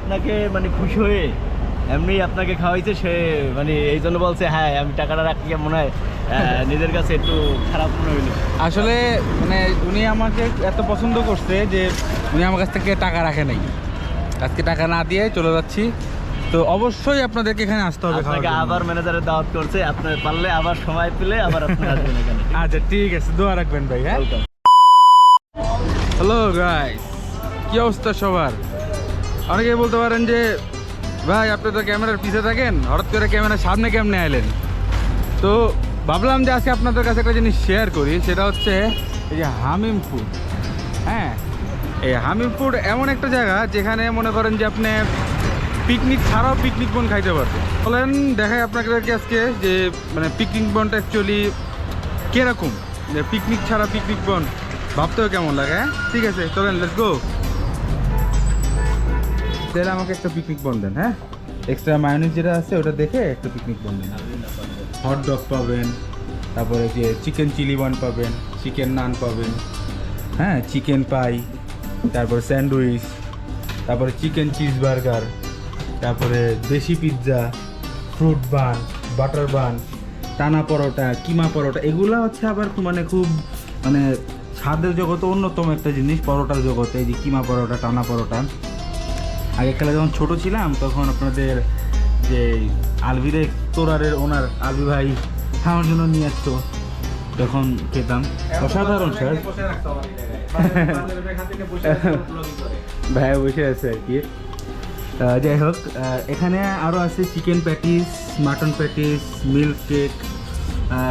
আপনাকে মানে খুশি হয়ে এমনি আপনাকে খাওয়াইছে সে মানে এই জন্য বলছে হ্যাঁ আমি টাকাটা রাখলে মনে হয়? নিজের কাছে একটু খারাপ মনে হইল। আসলে মানে উনি আমাকে এত পছন্দ করছে যে উনি আমার কাছ থেকে টাকা রাখে নাই। আজকে টাকা না দিয়ে চলে যাচ্ছি। তো অবশ্যই আপনাদেরকে এখানে আসতে হবে আপনাকে আবার ম্যানেজারের দাওয়াত করছে আপনার পারলে আবার সময় পেলে আবার আপনি আসবেন এখানে। আচ্ছা ঠিক আছে দোয়া রাখবেন ভাই হ্যাঁ? হ্যালো গাইস কি অবস্থা সবার? অনেকেই বলতে পারেন যে, ভাই, আপনি তো ক্যামেরার পিছে থাকেন, হঠাৎ করে ক্যামেরার সামনে কেমনে আইলেন? তো ভাবলাম যে আজকে আপনাদের কাছে একটা জিনিস শেয়ার করি, সেটা হচ্ছে এই যে হামিম ফুড হ্যাঁ এই হামিম ফুড এমন একটা জায়গা যেখানে মনে করেন যে আপনি পিকনিক ছাড়াও পিকনিক বন খাইতে পারবেন। বলেন, দেখাই আপনাদেরকে আজকে যে মানে পিকনিক বনটা অ্যাকচুয়ালি কীরকম? পিকনিক ছাড়া পিকনিক বন ভাবতেও কেমন লাগে হ্যাঁ? ঠিক আছে, চলেন লেটস গো তাহলে আমাকে একটা পিকনিক বন দেন হ্যাঁ? এক্সট্রা মায়োনিজ যেটা আছে, ওটা দেখে একটা পিকনিক বন দেন হট ডগ পাবেন, তারপরে যে চিকেন চিলি বন পাবেন চিকেন নান পাবেন হ্যাঁ? চিকেন পাই তারপরে স্যান্ডউইচ তারপরে চিকেন চিজ বার্গার তারপরে দেশি pizza fruit bun butter bun টানা পরোটা, কিমা পরোটা, এগুলো হচ্ছে আবার মানে খুব মানে স্বাদের জগতে অন্যতম একটা জিনিস, পরোটার জগতে, এই যে কিমা পরোটা, টানা পরোটা। আগে খেলা যখন ছোট ছিলাম, তখন আপনাদের যে আলভিরে তোরারের ওনার আলভি ভাই খাওয়ার জন্য নিয়ে আসতো, তখন খেতাম। অসাধারণ, স্যার। ভাইয়া বসে আছে আর কি। যাই হোক এখানে আরও আছে chicken patties mutton patties milk cake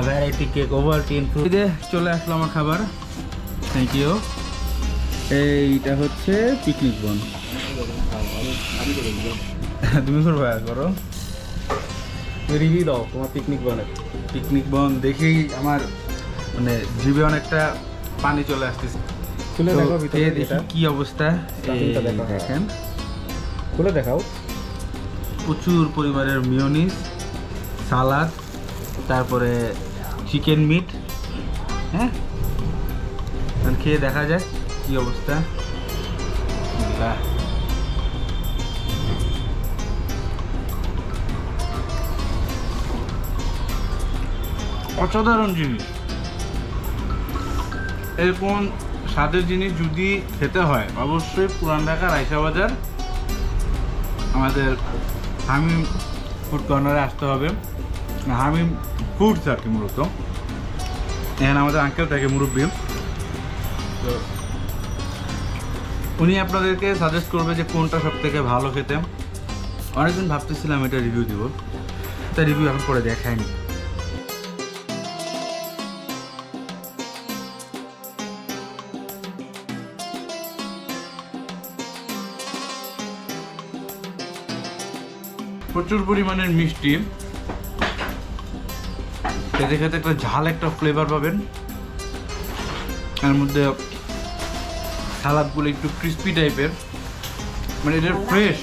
variety cake Ovaltine ফ্রুটে চলে আসলো আমার খাবার। থ্যাংক ইউ এইটা হচ্ছে পিকনিক বন তুমি করবে করো। রিভিউ দাও তোমার পিকনিক বনের পিকনিক বন দেখেই আমার মানে জিভে অনেকটা পানি চলে আসতেছে। খুলে দেখো ভিতরে দেখি। কি অবস্থা। দেখেন। খুলে দেখাও। প্রচুর পরিমাণের মিওনিস সালাদ তারপরে চিকেন মিট হ্যাঁ? খেয়ে দেখা যায় কি অবস্থা। অসাধারণ জিনিস। এরকম স্বাদের জিনিস যদি খেতে হয়, অবশ্যই পুরান ঢাকার আইসা বাজার আমাদের হামিম ফুড কর্নারে আসতে হবে। হামিম ফুডস আর কি মূলত। এখানে আমাদের আঙ্কেল থাকে, মুরব্বী। তো উনি আপনাদেরকে সাজেস্ট করবে যে কোনটা সব থেকে ভালো খেতে। অনেকদিন ভাবতেছিলাম এটা রিভিউ দিব। তা রিভিউ এখন পরে দেখায়নি প্রচুর পরিমাণের মিষ্টি। খেতে খেতে একটা ঝাল একটা ফ্লেভার পাবেন। এর মধ্যে সালাদগুলো একটু ক্রিস্পি টাইপের মানে এটা ফ্রেশ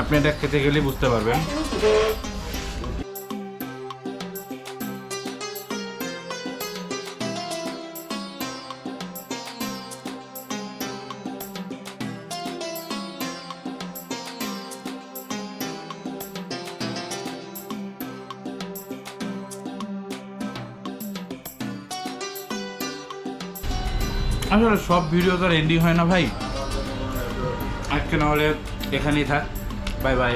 আপনি এটা খেতে গেলে বুঝতে পারবেন। আসলে সব ভিডিও তো আর এন্ডিং হয় না ভাই। আজকে নাহলে এখানেই থাক। Bye bye